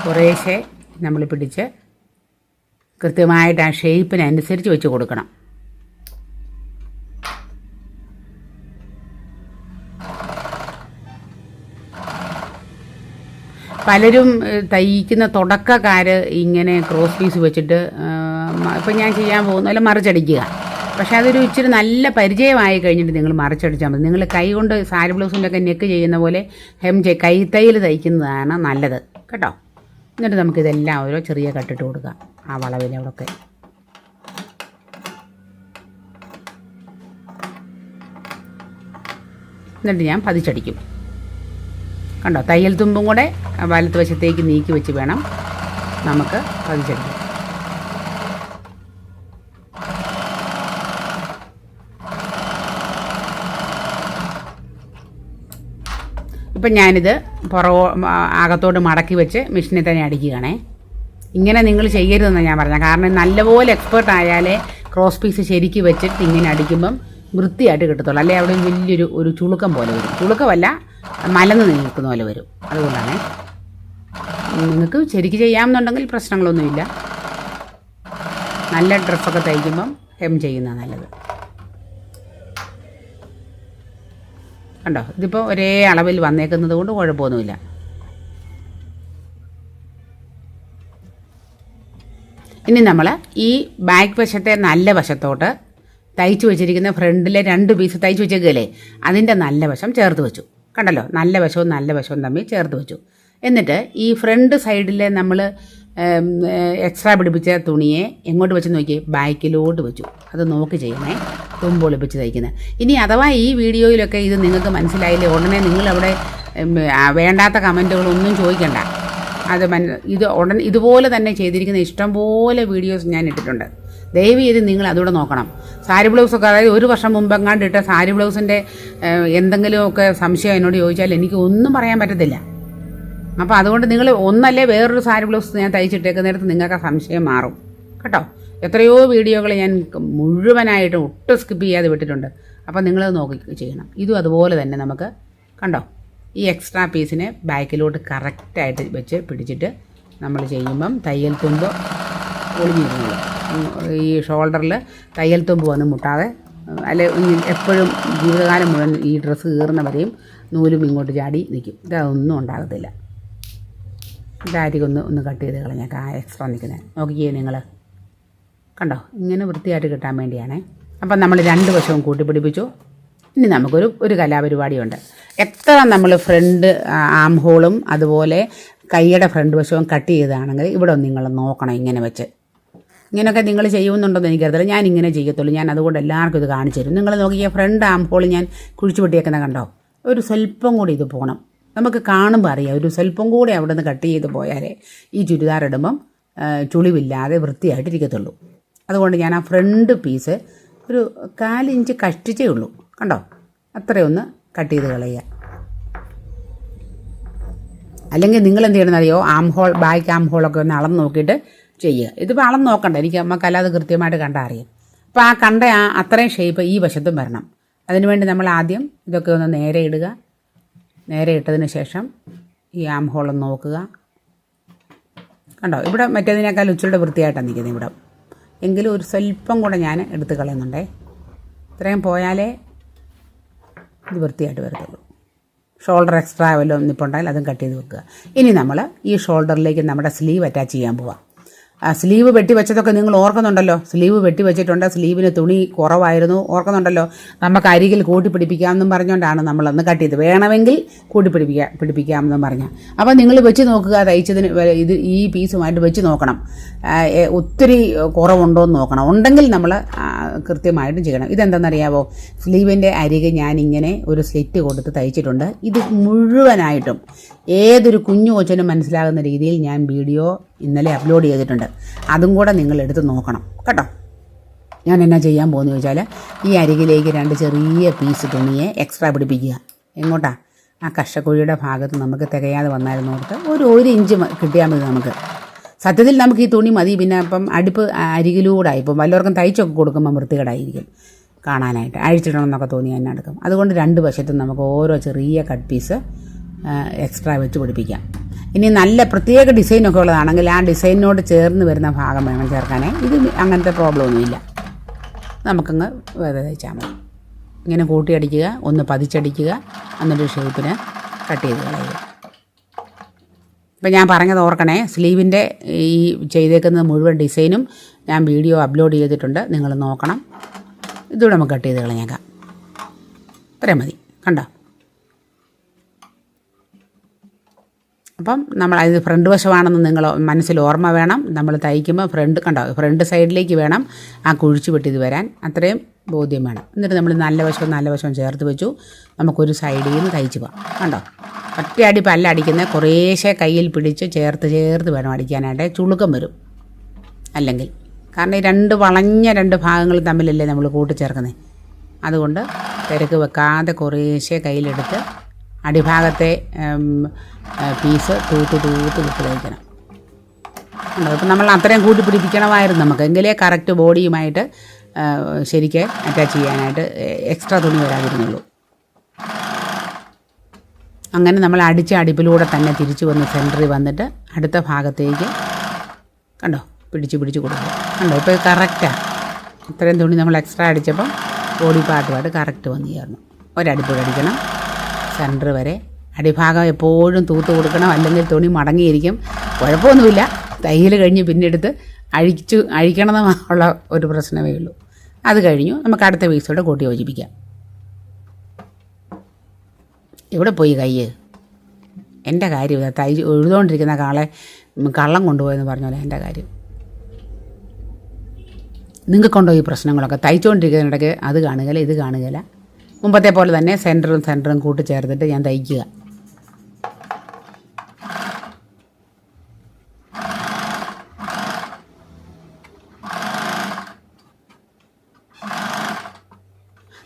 കുറേശ്ശെ നമ്മൾ പിടിച്ച് കൃത്യമായിട്ട് ആ ഷേപ്പിനനുസരിച്ച് വെച്ച് കൊടുക്കണം. പലരും തയ്ക്കുന്ന തുടക്കക്കാർ ഇങ്ങനെ ക്രോസ് പീസ് വെച്ചിട്ട് ഇപ്പം ഞാൻ ചെയ്യാൻ പോകുന്ന അല്ല മറിച്ചടിക്കുക. പക്ഷെ അതൊരു ഇച്ചിരി നല്ല പരിചയമായി കഴിഞ്ഞിട്ട് നിങ്ങൾ മറിച്ചടിച്ചാൽ മതി. നിങ്ങൾ കൈ കൊണ്ട് സാരി ബ്ലൗസിന്റെ ഒക്കെ നെക്ക് ചെയ്യുന്ന പോലെ ഹെം ചെയ് കൈത്തയ്യൽ തയ്ക്കുന്നതാണ് നല്ലത്. കേട്ടോ? എന്നിട്ട് നമുക്കിതെല്ലാം ഓരോ ചെറിയ കട്ടിട്ട് കൊടുക്കാം. ആ വളവിലവിടൊക്കെ എന്നിട്ട് ഞാൻ പതിച്ചടിക്കും. കണ്ടോ തയ്യൽ തുമ്പും കൂടെ വലത്ത് വശത്തേക്ക് നീക്കി വെച്ച് വേണം നമുക്ക് പതിച്ചെടുക്കാം ഇപ്പം ഞാനിത് പുറകോ അകത്തോട്ട് മടക്കി വെച്ച് മെഷീനിൽ തന്നെ അടിക്കുകയാണേ. ഇങ്ങനെ നിങ്ങൾ ചെയ്യരുതെന്ന് ഞാൻ പറഞ്ഞത്. കാരണം നല്ലപോലെ എക്സ്പേർട്ട് ആയാലേ ക്രോസ് പീസ് ശരിക്ക് വെച്ചിട്ട് ഇങ്ങനെ അടിക്കുമ്പം വൃത്തിയായിട്ട് കിട്ടത്തുള്ളൂ. അല്ലെ അവിടെ വലിയൊരു ഒരു ചുളുക്കം പോലെ വരും. ചുളുക്കമല്ല മലന്ന് നിൽക്കുന്ന പോലെ വരും. അതുകൊണ്ടാണ്. നിങ്ങൾക്ക് ശരിക്ക് ചെയ്യാമെന്നുണ്ടെങ്കിൽ പ്രശ്നങ്ങളൊന്നുമില്ല. നല്ല ഡ്രസ്സൊക്കെ തയ്ക്കുമ്പം ഹെം ചെയ്യുന്ന നല്ലത്. കണ്ടോ? ഇതിപ്പോൾ ഒരേ അളവിൽ വന്നേക്കുന്നത് കൊണ്ട് കുഴപ്പമൊന്നുമില്ല. ഇനി നമ്മൾ ഈ ബാക്ക് വശത്തെ നല്ല വശത്തോട്ട് തയ്ച്ചു വെച്ചിരിക്കുന്ന ഫ്രണ്ടിലെ രണ്ട് പീസ് തയ്ച്ചു വെച്ചേക്കല്ലേ അതിന്റെ നല്ല വശം ചേർത്ത് വെച്ചു. കണ്ടല്ലോ? നല്ല വശവും നല്ല വശവും തമ്മിൽ ചേർത്ത് വെച്ചു. എന്നിട്ട് ഈ ഫ്രണ്ട് സൈഡിലെ നമ്മൾ എക്സ്ട്രാ പിടിപ്പിച്ച തുണിയെ എങ്ങോട്ട് വെച്ച് നോക്കി ബാക്കിലോട്ട് വെച്ചു. അത് നോക്കി ചെയ്യണേ. തുമ്പ് ഒളിപ്പിച്ച് തയ്ക്കുന്നത് ഇനി അഥവാ ഈ വീഡിയോയിലൊക്കെ ഇത് നിങ്ങൾക്ക് മനസ്സിലായില്ലേ? ഉടനെ നിങ്ങളവിടെ വേണ്ടാത്ത കമന്റുകളൊന്നും ചോദിക്കണ്ട. അത് മന ഇത് ഉടൻ ഇതുപോലെ തന്നെ ചെയ്തിരിക്കുന്ന ഇഷ്ടംപോലെ വീഡിയോസ് ഞാൻ ഇട്ടിട്ടുണ്ട്. ദയവ് ചെയ്ത് നിങ്ങൾ അതുകൂടെ നോക്കണം. സാരി ബ്ലൗസൊക്കെ അതായത് ഒരു വർഷം മുമ്പെങ്ങാണ്ട് ഇട്ട സാരി ബ്ലൗസിന്റെ എന്തെങ്കിലുമൊക്കെ സംശയം എന്നോട് ചോദിച്ചാൽ എനിക്ക് ഒന്നും പറയാൻ പറ്റത്തില്ല. അപ്പോൾ അതുകൊണ്ട് നിങ്ങൾ ഒന്നല്ലേ വേറൊരു സാരി ബ്ലൗസ് ഞാൻ തയ്ച്ചിട്ടേക്കുന്ന നേരത്ത് നിങ്ങൾക്ക് ആ സംശയം മാറും. കേട്ടോ? എത്രയോ വീഡിയോകൾ ഞാൻ മുഴുവനായിട്ട് ഒട്ടും സ്കിപ്പ് ചെയ്യാതെ വിട്ടിട്ടുണ്ട്. അപ്പോൾ നിങ്ങളത് നോക്കി ചെയ്യണം. ഇതും അതുപോലെ തന്നെ നമുക്ക് കണ്ടോ? ഈ എക്സ്ട്രാ പീസിനെ ബാക്കിലോട്ട് കറക്റ്റായിട്ട് വെച്ച് പിടിച്ചിട്ട് നമ്മൾ ചെയ്യുമ്പം തയ്യൽ തുമ്പ് ഒളിഞ്ഞിരുന്നുള്ളൂ ഈ ഷോൾഡറിൽ തയ്യൽ തുമ്പ് വന്ന് മുട്ടാതെ അല്ലെ എപ്പോഴും ജീവിതകാലം മുഴുവൻ ഈ ഡ്രസ്സ് കീറുന്നവരെയും നൂലും ഇങ്ങോട്ട് ചാടി നിൽക്കും ഇതൊന്നും ഉണ്ടാകത്തില്ല. ഇതായിരിക്കും ഒന്ന് ഒന്ന് കട്ട് ചെയ്ത് കളഞ്ഞേക്കാം ആ എക്സ്ട്രാ നിൽക്കുന്നത് നോക്കിക്കേ നിങ്ങൾ കണ്ടോ? ഇങ്ങനെ വൃത്തിയായിട്ട് കിട്ടാൻ വേണ്ടിയാണേ. അപ്പം നമ്മൾ രണ്ട് വശവും കൂട്ടിപ്പിടിപ്പിച്ചു. ഇനി നമുക്കൊരു ഒരു കലാപരിപാടിയുണ്ട്. എത്ര നമ്മൾ ഫ്രണ്ട് ആം ഹോളും അതുപോലെ കൈയുടെ ഫ്രണ്ട് വശവും കട്ട് ചെയ്തതാണെങ്കിൽ ഇവിടെ നിങ്ങൾ നോക്കണം ഇങ്ങനെ വെച്ച്. ഇങ്ങനെയൊക്കെ നിങ്ങൾ ചെയ്യുന്നുണ്ടെന്ന് എനിക്കറിയില്ല ഞാൻ ഇങ്ങനെ ചെയ്യത്തുള്ളൂ. ഞാൻ അതുകൊണ്ട് എല്ലാവർക്കും ഇത് കാണിച്ചു തരും. നിങ്ങൾ നോക്കിയ ഫ്രണ്ട് ആംഹോൾ ഞാൻ കുഴിച്ചു പൊട്ടിയേക്കുന്ന കണ്ടോ? ഒരു സ്വല്പം കൂടി ഇത് പോകണം നമുക്ക് കാണുമ്പോൾ അറിയാം. ഒരു സ്വല്പം കൂടി അവിടെ നിന്ന് കട്ട് ചെയ്ത് പോയാലേ ഈ ചുരിദാർ ഇടുമ്പം ചുളിവില്ലാതെ വൃത്തിയായിട്ടിരിക്കത്തുള്ളൂ അതുകൊണ്ട് ഞാൻ ആ ഫ്രണ്ട് പീസ് ഒരു കാലിഞ്ച് കഷ്ടിച്ചേ ഉള്ളൂ. കണ്ടോ? അത്രയൊന്ന് കട്ട് ചെയ്ത് കളയുക. അല്ലെങ്കിൽ നിങ്ങൾ എന്ത് ചെയ്യണമെന്നറിയോ ആം ഹോൾ ബാക്ക് ആം ഹോളൊക്കെ ഒന്ന് അളന്ന് നോക്കിയിട്ട് ചെയ്യുക. ഇതിപ്പോൾ അളന്ന് നോക്കണ്ട. എനിക്ക് നമുക്ക് അല്ലാതെ കൃത്യമായിട്ട് കണ്ടാൽ അറിയാം. അപ്പോൾ ആ കണ്ട ആ അത്രയും ഷേപ്പ് ഈ വശത്തും വരണം. അതിനുവേണ്ടി നമ്മൾ ആദ്യം ഇതൊക്കെ ഒന്ന് നേരെ ഇടുക. നേരെ ഇട്ടതിന് ശേഷം ഈ ആം ഹോളൊന്ന് നോക്കുക. കണ്ടോ? ഇവിടെ മറ്റേതിനേക്കാൾ ഉച്ചയുടെ വൃത്തിയായിട്ടാണ് നിൽക്കുന്നത് ഇവിടെ. എങ്കിലും ഒരു സ്വല്പം കൂടെ ഞാൻ എടുത്ത് കളയുന്നുണ്ടേ. ഇത്രയും പോയാലേ ഇത് വൃത്തിയായിട്ട് വരത്തുള്ളൂ. ഷോൾഡർ എക്സ്ട്രാ വല്ലതും നിപ്പുണ്ടെങ്കിൽ അതും കട്ട് ചെയ്ത് വെക്കുക. ഇനി നമ്മൾ ഈ ഷോൾഡറിലേക്ക് നമ്മുടെ സ്ലീവ് അറ്റാച്ച് ചെയ്യാൻ പോവാം. ആ സ്ലീവ് വെട്ടി വെച്ചതൊക്കെ നിങ്ങൾ ഓർക്കുന്നുണ്ടല്ലോ. സ്ലീവ് വെട്ടി വെച്ചിട്ടുണ്ട്. സ്ലീവിന് തുണി കുറവായിരുന്നു. ഓർക്കുന്നുണ്ടല്ലോ. നമുക്ക് അരികിൽ കൂട്ടി പിടിപ്പിക്കാമെന്നും പറഞ്ഞുകൊണ്ടാണ് നമ്മൾ അന്ന് കട്ട് ചെയ്ത് വേണമെങ്കിൽ കൂട്ടി പിടിപ്പിക്കാം പിടിപ്പിക്കാമെന്നും പറഞ്ഞു. അപ്പോൾ നിങ്ങൾ വെച്ച് നോക്കുക തയ്ച്ചതിന് ഇത് ഈ പീസുമായിട്ട് വെച്ച് നോക്കണം. ഒത്തിരി കുറവുണ്ടോ എന്ന് നോക്കണം. ഉണ്ടെങ്കിൽ നമ്മൾ കൃത്യമായിട്ടും ചെയ്യണം. ഇതെന്താണെന്നറിയാവോ സ്ലീവിന്റെ അരികെ ഞാനിങ്ങനെ ഒരു സ്ലിറ്റ് കൊടുത്ത് തയ്ച്ചിട്ടുണ്ട്. ഇത് മുഴുവനായിട്ടും ഏതൊരു കുഞ്ഞു കൊച്ചനും മനസ്സിലാകുന്ന രീതിയിൽ ഞാൻ വീഡിയോ ഇന്നലെ അപ്ലോഡ് ചെയ്തിട്ടുണ്ട്. അതും കൂടെ നിങ്ങൾ എടുത്ത് നോക്കണം. കേട്ടോ? ഞാൻ എന്നാ ചെയ്യാൻ പോകുന്നു ചോദിച്ചാൽ ഈ അരികിലേക്ക് രണ്ട് ചെറിയ പീസ് തുണിയെ എക്സ്ട്രാ പിടിപ്പിക്കുക. എങ്ങോട്ടാ? ആ കഷക്കുഴിയുടെ ഭാഗത്ത് നമുക്ക് തികയാതെ വന്നായിരുന്നു ഓർത്ത് ഒരു ഒരു ഇഞ്ച് കിട്ടിയാൽ മതി നമുക്ക്. സത്യത്തിൽ നമുക്ക് ഈ തുണി മതി. പിന്നെ ഇപ്പം അടുപ്പ് അരികിലൂടെ ഇപ്പം വല്ലവർക്കും തയ്ച്ചൊക്കെ കൊടുക്കുമ്പോൾ വൃത്തികേടായിരിക്കും കാണാനായിട്ട്. അഴിച്ചിടണം എന്നൊക്കെ തോന്നി എന്നെ എടുക്കും അതുകൊണ്ട് രണ്ട് വശത്തും നമുക്ക് ഓരോ ചെറിയ കട്ട് പീസ് എക്സ്ട്രാ വെച്ച് പിടിപ്പിക്കാം. ഇനി നല്ല പ്രത്യേക ഡിസൈനൊക്കെ ഉള്ളതാണെങ്കിൽ ആ ഡിസൈനിനോട് ചേർന്ന് വരുന്ന ഭാഗം വേണം ചേർക്കാനേ. ഇത് അങ്ങനത്തെ പ്രോബ്ലം ഒന്നുമില്ല. നമുക്കങ്ങ് വെറുതെ തയ്ച്ചാൽ മതി. ഇങ്ങനെ കൂട്ടിയടിക്കുക ഒന്ന് പതിച്ചടിക്കുക എന്നിട്ട് ഷേപ്പിന് കട്ട് ചെയ്ത് കളയുക. ഇപ്പം ഞാൻ പറഞ്ഞത് ഓർക്കണേ സ്ലീവിന്റെ ഈ ചെയ്തേക്കുന്നത് മുഴുവൻ ഡിസൈനും ഞാൻ വീഡിയോ അപ്ലോഡ് ചെയ്തിട്ടുണ്ട്. നിങ്ങൾ നോക്കണം. ഇതുകൂടെ നമുക്ക് കട്ട് ചെയ്ത് കളഞ്ഞേക്കാം. ഇത്രയും മതി. കണ്ടോ? അപ്പം നമ്മൾ അതിന് ഫ്രണ്ട് വശമാണെന്ന് നിങ്ങൾ മനസ്സിൽ ഓർമ്മ വേണം. നമ്മൾ തയ്ക്കുമ്പോൾ ഫ്രണ്ട് കണ്ടോ? ഫ്രണ്ട് സൈഡിലേക്ക് വേണം ആ കുഴിച്ചു വിട്ടിത് വരാൻ. അത്രയും ബോധ്യം വേണം. എന്നിട്ട് നമ്മൾ നല്ല വശവും നല്ല വശവും ചേർത്ത് വെച്ചു. നമുക്കൊരു സൈഡിൽ നിന്ന് തയ്ച്ച് പോകാം കണ്ടോ? ഒറ്റയടി പല്ല അടിക്കുന്നത് കുറേശ്ശെ കയ്യിൽ പിടിച്ച് ചേർത്ത് ചേർത്ത് വേണം അടിക്കാനായിട്ട്. ചുളുക്കം വരും. അല്ലെങ്കിൽ. കാരണം ഈ രണ്ട് വളഞ്ഞ രണ്ട് ഭാഗങ്ങൾ തമ്മിലല്ലേ നമ്മൾ കൂട്ടിച്ചേർക്കുന്നത് അതുകൊണ്ട് തിരക്ക് വെക്കാതെ കുറേശ്ശെ കയ്യിലെടുത്ത് അടിഭാഗത്തെ പീസ് തൂത്ത് തൂത്ത് വിട്ട് തയ്ക്കണം ഇപ്പം നമ്മൾ അത്രയും കൂട്ടി പിടിപ്പിക്കണമായിരുന്നു നമുക്ക്. എങ്കിലേ കറക്റ്റ് ബോഡിയുമായിട്ട് ശരിക്ക് അറ്റാച്ച് ചെയ്യാനായിട്ട് എക്സ്ട്രാ തുണി വരാതിരുന്നുള്ളൂ. അങ്ങനെ നമ്മൾ അടിച്ച അടിപ്പിലൂടെ തന്നെ തിരിച്ചു വന്ന് സെന്ററിൽ വന്നിട്ട് അടുത്ത ഭാഗത്തേക്ക് കണ്ടോ? പിടിച്ച് പിടിച്ച് കൊടുക്കുക. കണ്ടോ? ഇപ്പോൾ കറക്റ്റാണ് ഇത്രയും തുണി നമ്മൾ എക്സ്ട്രാ അടിച്ചപ്പം ബോഡി പാർട്ടുമായിട്ട് കറക്റ്റ് വന്നു ചേർന്നു. ഒരടിപ്പൂടെ അടിക്കണം. സെന്റർ വരെ. അടിഭാഗം എപ്പോഴും തൂത്ത് കൊടുക്കണം അല്ലെങ്കിൽ തുണി മടങ്ങിയിരിക്കും. കുഴപ്പമൊന്നുമില്ല. തയ്യൽ കഴിഞ്ഞ് പിന്നെടുത്ത് അഴിച്ചു അഴിക്കണമെന്നുള്ള ഒരു പ്രശ്നമേ ഉള്ളൂ. അത് കഴിഞ്ഞു. നമുക്ക് അടുത്ത പീസോടെ കൂട്ടി യോജിപ്പിക്കാം. എവിടെ പോയി കയ്യ് എന്റെ കാര്യം തൈ എഴുതുകൊണ്ടിരിക്കുന്ന കാളെ കള്ളം കൊണ്ടുപോയെന്ന് പറഞ്ഞ പോലെ എന്റെ കാര്യം. നിങ്ങൾക്കുണ്ടോ ഈ പ്രശ്നങ്ങളൊക്കെ. തയ്ച്ചുകൊണ്ടിരിക്കുന്നതിനിടയ്ക്ക് അത് കാണുകയില്ല ഇത് കാണുകയില്ല. മുമ്പത്തെ പോലെ തന്നെ സെന്ററും സെന്ററും കൂട്ടി ചേർത്തിട്ട് ഞാൻ തയ്ക്കുക.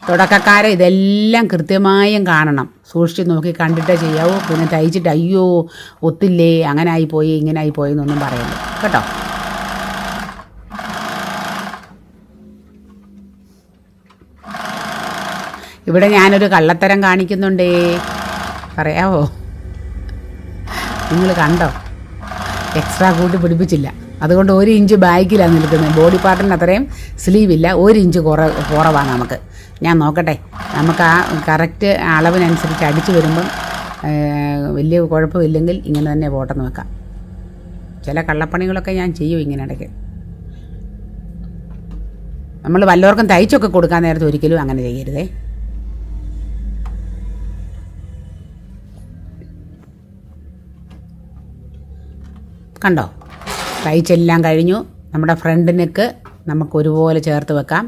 തുടക്കക്കാരെ ഇതെല്ലാം കൃത്യമായും കാണണം. സൂക്ഷിച്ച് നോക്കി കണ്ടിട്ടേ ചെയ്യാവൂ. പിന്നെ തയ്ച്ചിട്ട് അയ്യോ ഒത്തില്ലേ അങ്ങനെ ആയിപ്പോയി ഇങ്ങനെ ആയിപ്പോയി എന്നൊന്നും പറയണ്ട കേട്ടോ? ഇവിടെ ഞാനൊരു കള്ളത്തരം കാണിക്കുന്നുണ്ടേ. പറയാവോ? നിങ്ങൾ കണ്ടോ? എക്സ്ട്രാ കൂട്ടി പിടിപ്പിച്ചില്ല. അതുകൊണ്ട് ഒരു ഇഞ്ച് ബാക്കിലാണ് നിൽക്കുന്നത്. ബോഡി പാർട്ടിന് അത്രയും സ്ലീവ് ഇല്ല ഒരു ഇഞ്ച് കുറ കുറവാണ് നമുക്ക്. ഞാൻ നോക്കട്ടെ. നമുക്ക് ആ കറക്റ്റ് അളവിനനുസരിച്ച് അടിച്ചു വരുമ്പം വലിയ കുഴപ്പമില്ലെങ്കിൽ ഇങ്ങനെ തന്നെ പോട്ടെന്ന് നോക്കാം ചില കള്ളപ്പണികളൊക്കെ ഞാൻ ചെയ്യും ഇങ്ങനെ ഇടയ്ക്ക് നമ്മൾ വല്ലവർക്കും തയ്ച്ചൊക്കെ കൊടുക്കാൻ നേരത്തെ ഒരിക്കലും അങ്ങനെ ചെയ്യരുതേ. കണ്ടോ? തയ്ച്ചെല്ലാം കഴിഞ്ഞു. നമ്മുടെ ഫ്രണ്ട് നെക്ക് നമുക്ക് ഒരുപോലെ ചേർത്ത് വെക്കാം.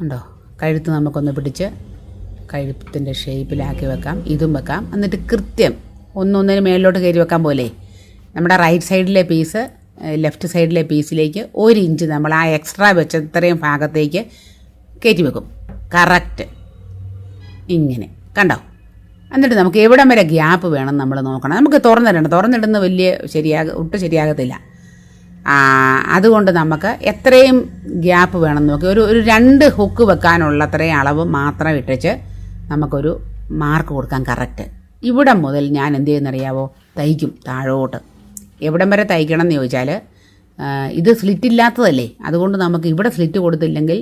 ഉണ്ടോ കഴുത്ത് നമുക്കൊന്ന് പിടിച്ച് കഴുത്തിന്റെ ഷേപ്പിലാക്കി വെക്കാം. ഇതും വെക്കാം. എന്നിട്ട് കൃത്യം ഒന്നൊന്നിന് മേളിലോട്ട് കയറി വെക്കാൻ പോലെ. നമ്മുടെ റൈറ്റ് സൈഡിലെ പീസ് ലെഫ്റ്റ് സൈഡിലെ പീസിലേക്ക് ഒരു ഇഞ്ച് നമ്മൾ ആ എക്സ്ട്രാ വെച്ച ഇത്രയും ഭാഗത്തേക്ക് കയറ്റി വെക്കും. കറക്റ്റ് ഇങ്ങനെ. കണ്ടോ? എന്നിട്ട് നമുക്ക് എവിടെ വരെ ഗ്യാപ്പ് വേണം നമ്മൾ നോക്കണം. നമുക്ക് തുറന്നിടണം. തുറന്നിടുന്ന വലിയ ശരിയാക ഒട്ടും ശരിയാകത്തില്ല. അതുകൊണ്ട് നമുക്ക് എത്രയും ഗ്യാപ്പ് വേണം നോക്കി. ഒരു ഒരു രണ്ട് ഹുക്ക് വെക്കാനുള്ള അത്രയും അളവ് മാത്രം ഇട്ടിച്ച് നമുക്കൊരു മാർക്ക് കൊടുക്കാൻ കറക്റ്റ് ഇവിടെ മുതൽ ഞാൻ എന്ത് ചെയ്യുന്നറിയാവോ? തയ്ക്കും താഴോട്ട്. എവിടം വരെ തയ്ക്കണം എന്ന് ചോദിച്ചാൽ ഇത് സ്ലിറ്റ് ഇല്ലാത്തതല്ലേ? അതുകൊണ്ട് നമുക്ക് ഇവിടെ സ്ലിറ്റ് കൊടുത്തില്ലെങ്കിൽ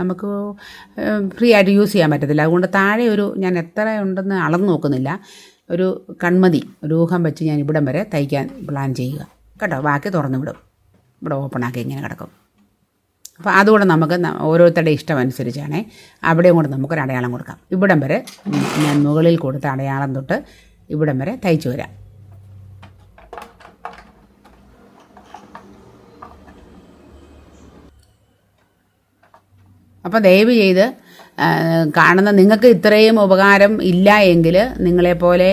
നമുക്ക് ഫ്രീ ആയിട്ട് യൂസ് ചെയ്യാൻ പറ്റത്തില്ല. അതുകൊണ്ട് താഴെ ഒരു ഞാൻ എത്ര ഉണ്ടെന്ന് അളന്ന് നോക്കുന്നില്ല. ഒരു കൺമതി ഒരു ഊഹം വെച്ച് ഞാൻ ഇവിടം വരെ തയ്ക്കാൻ പ്ലാൻ ചെയ്യുക. കേട്ടോ? ബാക്കി തുറന്നു വിടും. ഇവിടെ ഓപ്പണാക്കി ഇങ്ങനെ കിടക്കും. അപ്പോൾ അതുകൂടെ നമുക്ക് ഓരോരുത്തരുടെ ഇഷ്ടം അനുസരിച്ചാണ് അവിടെയും കൂടെ നമുക്കൊരു അടയാളം കൊടുക്കാം. ഇവിടം വരെ ഞാൻ മുകളിൽ കൊടുത്ത അടയാളം തൊട്ട് ഇവിടം വരെ തയ്ച്ചു വരാം. അപ്പോൾ ദയവ് ചെയ്ത് കാണുന്ന നിങ്ങൾക്ക് ഇത്രയും ഉപകാരം ഇല്ല എങ്കിൽ നിങ്ങളെപ്പോലെ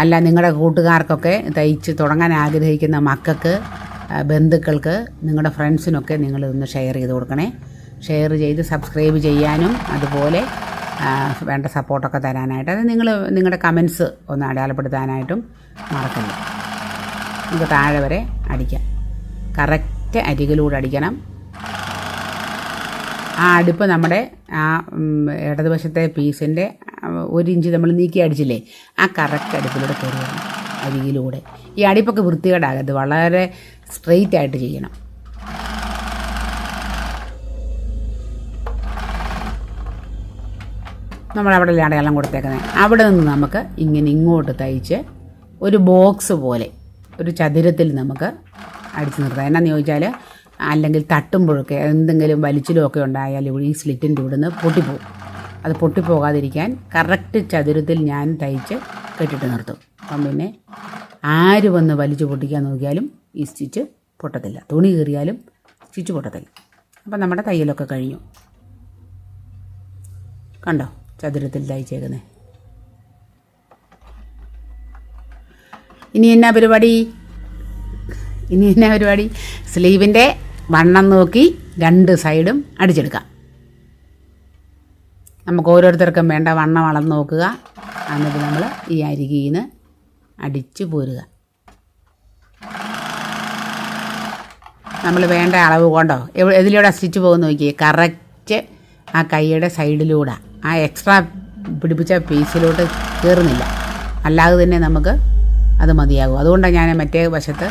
അല്ല നിങ്ങളുടെ കൂട്ടുകാർക്കൊക്കെ തയ്ച്ച് തുടങ്ങാൻ ആഗ്രഹിക്കുന്ന മക്കൾക്ക് ബന്ധുക്കൾക്ക് നിങ്ങളുടെ ഫ്രണ്ട്സിനൊക്കെ നിങ്ങൾ ഇതൊന്ന് ഷെയർ ചെയ്ത് കൊടുക്കണേ. ഷെയർ ചെയ്ത് സബ്സ്ക്രൈബ് ചെയ്യാനും അതുപോലെ വേണ്ട സപ്പോർട്ടൊക്കെ തരാനായിട്ട് അത് നിങ്ങൾ നിങ്ങളുടെ കമൻസ് ഒന്ന് അടയാളപ്പെടുത്താനായിട്ടും മറക്കല്ല നമുക്ക് താഴെ വരെ അടിക്കാം. കറക്റ്റ് അരികിലൂടെ അടിക്കണം. ആ അടുപ്പ് നമ്മുടെ ആ ഇടതുവശത്തെ പീസിന്റെ ഒരു ഇഞ്ച് നമ്മൾ നീക്കി അടിച്ചില്ലേ ആ കറക്റ്റ് അടുപ്പിലൂടെ കയറിയാണ് അരിയിലൂടെ ഈ അടിപ്പൊക്കെ വൃത്തികേടാകരുത് വളരെ സ്ട്രെയിറ്റ് ആയിട്ട് ചെയ്യണം. നമ്മളവിടെ അടയാളം കൊടുത്തേക്കുന്നത് അവിടെ നിന്ന് നമുക്ക് ഇങ്ങനെ ഇങ്ങോട്ട് തയ്ച്ച് ഒരു ബോക്സ് പോലെ ഒരു ചതുരത്തിൽ നമുക്ക് അടിച്ചു നിർത്താം. എന്നാന്ന് ചോദിച്ചാൽ അല്ലെങ്കിൽ തട്ടുമ്പോഴൊക്കെ എന്തെങ്കിലും വലിച്ചിലോ ഒക്കെ ഉണ്ടായാൽ ഈ സ്ലിറ്റിന്റെ ഇവിടുന്ന് പൊട്ടിപ്പോകും അത് പൊട്ടിപ്പോകാതിരിക്കാൻ കറക്റ്റ് ചതുരത്തിൽ ഞാൻ തയ്ച്ച് കെട്ടിട്ട് നിർത്തും. അപ്പം പിന്നെ ആര് വന്ന് വലിച്ചു പൊട്ടിക്കാൻ നോക്കിയാലും ഈ സ്റ്റിച്ച് പൊട്ടത്തില്ല. തുണി കീറിയാലും സ്റ്റിച്ച് പൊട്ടത്തില്ല. അപ്പം നമ്മുടെ തയ്യലൊക്കെ കഴിഞ്ഞു. കണ്ടോ ചതുരത്തിൽ തയ്ച്ചേക്കുന്നത് ഇനി എന്നാ പരിപാടി? ഇനി എന്നാ പരിപാടി? സ്ലീവിന്റെ വണ്ണം നോക്കി രണ്ട് സൈഡും അടിച്ചെടുക്കാം. നമുക്ക് ഓരോരുത്തർക്കും വേണ്ട വണ്ണം അളന്ന് നോക്കുക. എന്നിട്ട് നമ്മൾ ഈ അരികിൽ നിന്ന് അടിച്ചു പോരുക. നമ്മൾ വേണ്ട അളവ് കൊണ്ടോ? എതിലൂടെ സ്റ്റിച്ച് പോകുന്ന നോക്കി കറക്റ്റ് ആ കൈയുടെ സൈഡിലൂടെ. ആ എക്സ്ട്രാ പിടിപ്പിച്ച പീസിലോട്ട് കയറുന്നില്ല അല്ലാതെ തന്നെ നമുക്ക് അത് മതിയാകും. അതുകൊണ്ടാണ് ഞാൻ മറ്റേ വശത്ത്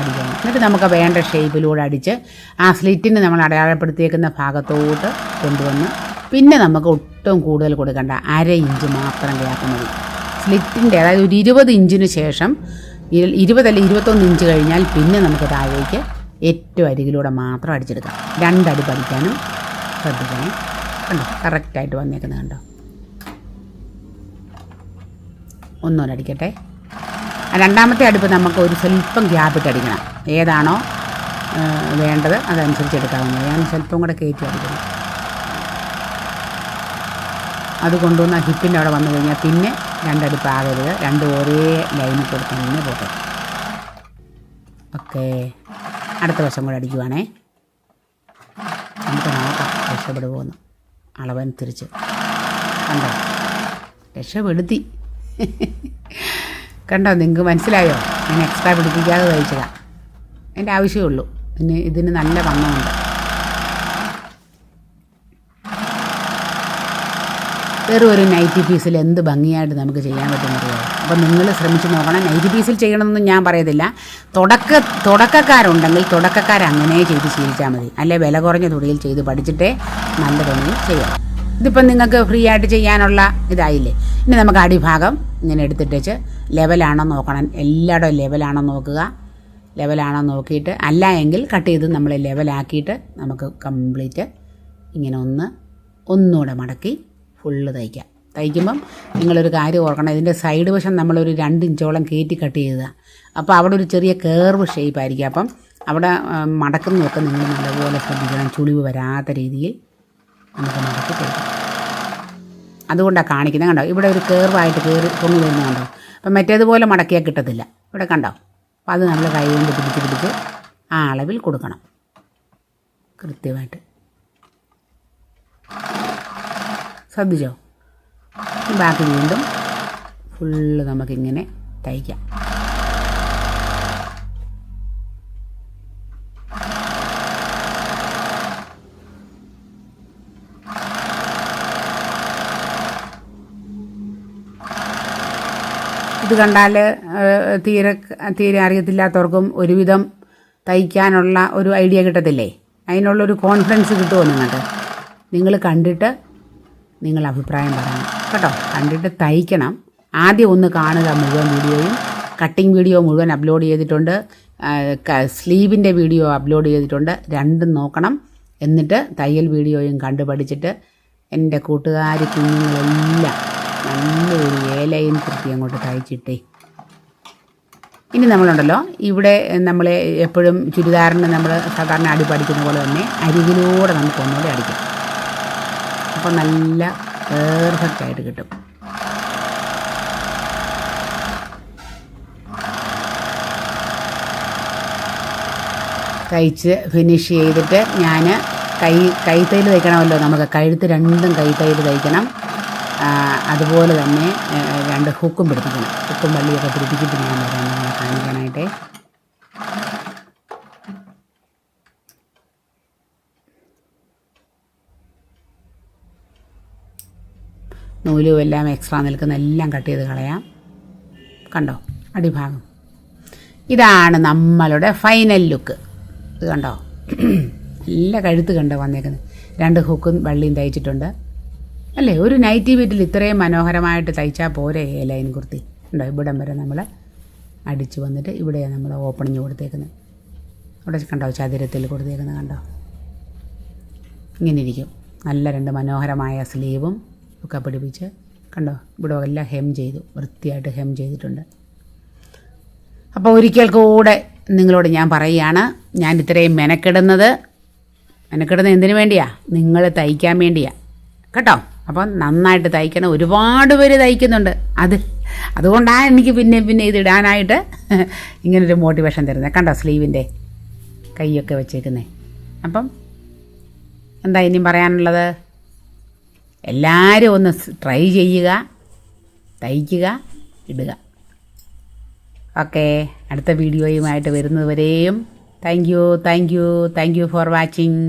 അടിക്കുന്നത് എന്നിട്ട് നമുക്ക് വേണ്ട ഷേപ്പിലൂടെ അടിച്ച് ആ സ്ലിറ്റിന് നമ്മൾ അടയാളപ്പെടുത്തിയേക്കുന്ന ഭാഗത്തോട്ട് കൊണ്ടുവന്ന് പിന്നെ നമുക്ക് ഒട്ടും കൂടുതൽ കൊടുക്കേണ്ട. അര ഇഞ്ച് മാത്രം ഗ്യാപ്പ് മതി. സ്ലിറ്റിന്റെ അതായത് ഒരു ഇരുപത് ഇഞ്ചിന് ശേഷം ഇരുപതല്ല ഇരുപത്തൊന്ന് ഇഞ്ച് കഴിഞ്ഞാൽ പിന്നെ നമുക്ക് താഴേക്ക് ഏറ്റവും അരികിലൂടെ മാത്രം അടിച്ചെടുക്കാം. രണ്ടടി പഠിക്കാനും ശ്രദ്ധിക്കണം. കണ്ടോ? കറക്റ്റായിട്ട് വന്നേക്കുന്നത് കണ്ടോ? ഒന്നുകൂടെ അടിക്കട്ടെ രണ്ടാമത്തെ അടുപ്പ് നമുക്ക് ഒരു സ്വല്പം ഗ്യാപ്പിട്ട് അടിക്കണം. ഏതാണോ വേണ്ടത് അതനുസരിച്ച് എടുക്കാവുന്നത് ഞാൻ സ്വല്പം കൂടെ കയറ്റി അടിക്കണം അത് കൊണ്ടുവന്ന് ഹിപ്പിന്റെ അവിടെ വന്നു കഴിഞ്ഞാൽ പിന്നെ രണ്ടടുപ്പ് ആകരുത്. രണ്ട് ഒരേ ലൈനിൽ കൂടെ തന്നെ പോട്ടെ. ഓക്കെ. അടുത്ത വശം കൂടെ അടിക്കുവാണേ. നമുക്ക് നോക്കാം. രക്ഷപ്പെടുമോന്ന് അളവനുസരിച്ച്. കണ്ടോ? രക്ഷപ്പെടുത്തി. കണ്ടോ നിങ്ങൾക്ക് മനസ്സിലായോ? ഞാൻ എക്സ്ട്രാ പിടിപ്പിക്കാതെ തയ്ച്ചതാണ് എന്റെ ആവശ്യമുള്ളൂ പിന്നെ ഇതിന് നല്ല വണ്ണമുണ്ട്. വെറും ഒരു നൈറ്റി പീസിൽ എന്ത് ഭംഗിയായിട്ട് നമുക്ക് ചെയ്യാൻ പറ്റുന്നറിയോ? അപ്പോൾ നിങ്ങൾ ശ്രമിച്ച് നോക്കണം. നൈറ്റി പീസിൽ ചെയ്യണമെന്നൊന്നും ഞാൻ പറയത്തില്ല. തുടക്ക തുടക്കക്കാരുണ്ടെങ്കിൽ തുടക്കക്കാരങ്ങനെ ചെയ്ത് ശീലിച്ചാൽ മതി. അല്ലെ വില കുറഞ്ഞ തുണിയിൽ ചെയ്ത് പഠിച്ചിട്ടേ നല്ല തുണിയിൽ ചെയ്യാം. ഇതിപ്പം നിങ്ങൾക്ക് ഫ്രീ ആയിട്ട് ചെയ്യാനുള്ള ഇതായില്ലേ? ഇനി നമുക്ക് അടിഭാഗം ഇങ്ങനെ എടുത്തിട്ട് എടുത്തിട്ടേച്ച് ലെവലാണോ നോക്കണം. എല്ലായിടും ലെവലാണോ നോക്കുക. ലെവലാണോ നോക്കിയിട്ട് അല്ല എങ്കിൽ കട്ട് ചെയ്ത് നമ്മൾ ലെവലാക്കിയിട്ട് നമുക്ക് കംപ്ലീറ്റ് ഇങ്ങനെ ഒന്ന് ഒന്നുകൂടെ മടക്കി ഫുള്ള് തയ്ക്കാം. തയ്ക്കുമ്പം നിങ്ങളൊരു കാര്യം ഓർക്കണം. ഇതിന്റെ സൈഡ് വശം നമ്മളൊരു രണ്ട് ഇഞ്ചോളം കയറ്റി കട്ട് ചെയ്തത് അപ്പോൾ അവിടെ ഒരു ചെറിയ കേർവ് ഷേപ്പായിരിക്കും അപ്പം അവിടെ മടക്കുന്നതൊക്കെ നിങ്ങൾ നല്ലപോലെ ശ്രദ്ധിക്കണം. ചുളിവ് വരാത്ത രീതിയിൽ അതുകൊണ്ടാണ് കാണിക്കുന്നത് കണ്ടോ? ഇവിടെ ഒരു കേർവായിട്ട് കയറി പൊങ്ങി വരുന്നത് കണ്ടോ? അപ്പം മറ്റേതുപോലെ മടക്കിയാൽ കിട്ടത്തില്ല. ഇവിടെ കണ്ടോ? അപ്പം അത് നമ്മൾ കൈ കൊണ്ട് പിടിച്ച് പിടിച്ച് ആ അളവിൽ കൊടുക്കണം. കൃത്യമായിട്ട്. ശ്രദ്ധിച്ചോ? ബാക്കി വീണ്ടും ഫുള്ള് നമുക്കിങ്ങനെ തയ്ക്കാം. ഇത് കണ്ടാൽ തീരെ തീരെ അറിയത്തില്ലാത്തവർക്കും ഒരുവിധം തയ്ക്കാനുള്ള ഒരു ഐഡിയ കിട്ടത്തില്ലേ? അതിനുള്ളൊരു കോൺഫിഡൻസ് കിട്ടുമോ നിങ്ങൾക്ക്? നിങ്ങൾ കണ്ടിട്ട് നിങ്ങൾ അഭിപ്രായം പറയണം. കേട്ടോ? കണ്ടിട്ട് തയ്ക്കണം. ആദ്യം ഒന്ന് കാണുക മുഴുവൻ വീഡിയോയും. കട്ടിംഗ് വീഡിയോ മുഴുവൻ അപ്ലോഡ് ചെയ്തിട്ടുണ്ട്. സ്ലീവിന്റെ വീഡിയോ അപ്ലോഡ് ചെയ്തിട്ടുണ്ട്. രണ്ടും നോക്കണം. എന്നിട്ട് തയ്യൽ വീഡിയോയും കണ്ടു പഠിച്ചിട്ട് എന്റെ കൂട്ടുകാർ കുഞ്ഞുങ്ങളെല്ലാം നല്ലൊരു ഏലയും കൃത്യം അങ്ങോട്ട് തയ്ച്ചിട്ടേ. ഇനി നമ്മളുണ്ടല്ലോ ഇവിടെ നമ്മൾ എപ്പോഴും ചുരിദാറിന് നമ്മൾ സാധാരണ അടി പഠിക്കുന്ന പോലെ തന്നെ അരികിലൂടെ നമുക്ക് ഒന്നുകൂടെ അടിക്കാം. അപ്പോൾ നല്ല പെർഫെക്റ്റ് ആയിട്ട് കിട്ടും. തയ്ച്ച് ഫിനിഷ് ചെയ്തിട്ട് ഞാൻ കൈ കൈത്തൈൽ തയ്ക്കണമല്ലോ നമുക്ക്. കഴുത്ത് രണ്ടും കൈത്തൈൽ തയ്ക്കണം. അതുപോലെ തന്നെ രണ്ട് ഹുക്കും പിടിപ്പിക്കണം. ഹുക്കും വള്ളിയൊക്കെ പിടിപ്പിച്ചിട്ട് ഞാൻ വരാം. നിങ്ങളെ കാണിക്കാനായിട്ട്. നൂലും എല്ലാം എക്സ്ട്രാ നിൽക്കുന്ന എല്ലാം കട്ട് ചെയ്ത് കളയാം. കണ്ടോ? അടിഭാഗം. ഇതാണ് നമ്മളുടെ ഫൈനൽ ലുക്ക് ഇത് കണ്ടോ? നല്ല കഴുത്ത് കണ്ടോ വന്നേക്കുന്നത്. രണ്ട് ഹുക്കും വള്ളിയും തയ്ച്ചിട്ടുണ്ട്. അല്ലേ? ഒരു നൈറ്റി വീട്ടിൽ ഇത്രയും മനോഹരമായിട്ട് തയ്ച്ചാൽ പോരെ ഏ ലൈൻ കുർത്തി? ഉണ്ടോ? ഇവിടം വരെ നമ്മൾ അടിച്ചു വന്നിട്ട് ഇവിടെയാണ് നമ്മൾ ഓപ്പണിങ് കൊടുത്തേക്കുന്നത്. അവിടെ കണ്ടോ? ചതുരത്തിൽ കൊടുത്തേക്കുന്നത് കണ്ടോ? ഇങ്ങനെ ഇരിക്കും നല്ല രണ്ട് മനോഹരമായ സ്ലീവും ഒക്കെ പിടിപ്പിച്ച് കണ്ടോ? ഇവിടെ എല്ലാം ഹെം ചെയ്തു. വൃത്തിയായിട്ട് ഹെം ചെയ്തിട്ടുണ്ട്. അപ്പോൾ ഒരിക്കൽ കൂടെ നിങ്ങളോട് ഞാൻ പറയുകയാണ്. ഞാൻ ഇത്രയും മെനക്കെടുന്നത്. മെനക്കെടുന്നത് എന്തിനു വേണ്ടിയാ? നിങ്ങൾ തയ്ക്കാൻ വേണ്ടിയാ. കേട്ടോ? അപ്പം നന്നായിട്ട് തയ്ക്കണം. ഒരുപാട് പേര് തയ്ക്കുന്നുണ്ട്. അത് അതുകൊണ്ടാണ് എനിക്ക് പിന്നെ പിന്നെ ഇത് ഇടാനായിട്ട് ഇങ്ങനൊരു മോട്ടിവേഷൻ തരുന്നത് കണ്ടോ സ്ലീവിന്റെ കൈയൊക്കെ വെച്ചേക്കുന്നത് അപ്പം എന്താ ഇനിയും പറയാനുള്ളത്? എല്ലാവരും ഒന്ന് ട്രൈ ചെയ്യുക തയ്ക്കുക ഇടുക. ഓക്കെ. അടുത്ത വീഡിയോയുമായിട്ട് വരുന്നതുവരെയും thank you thank you thank you for watching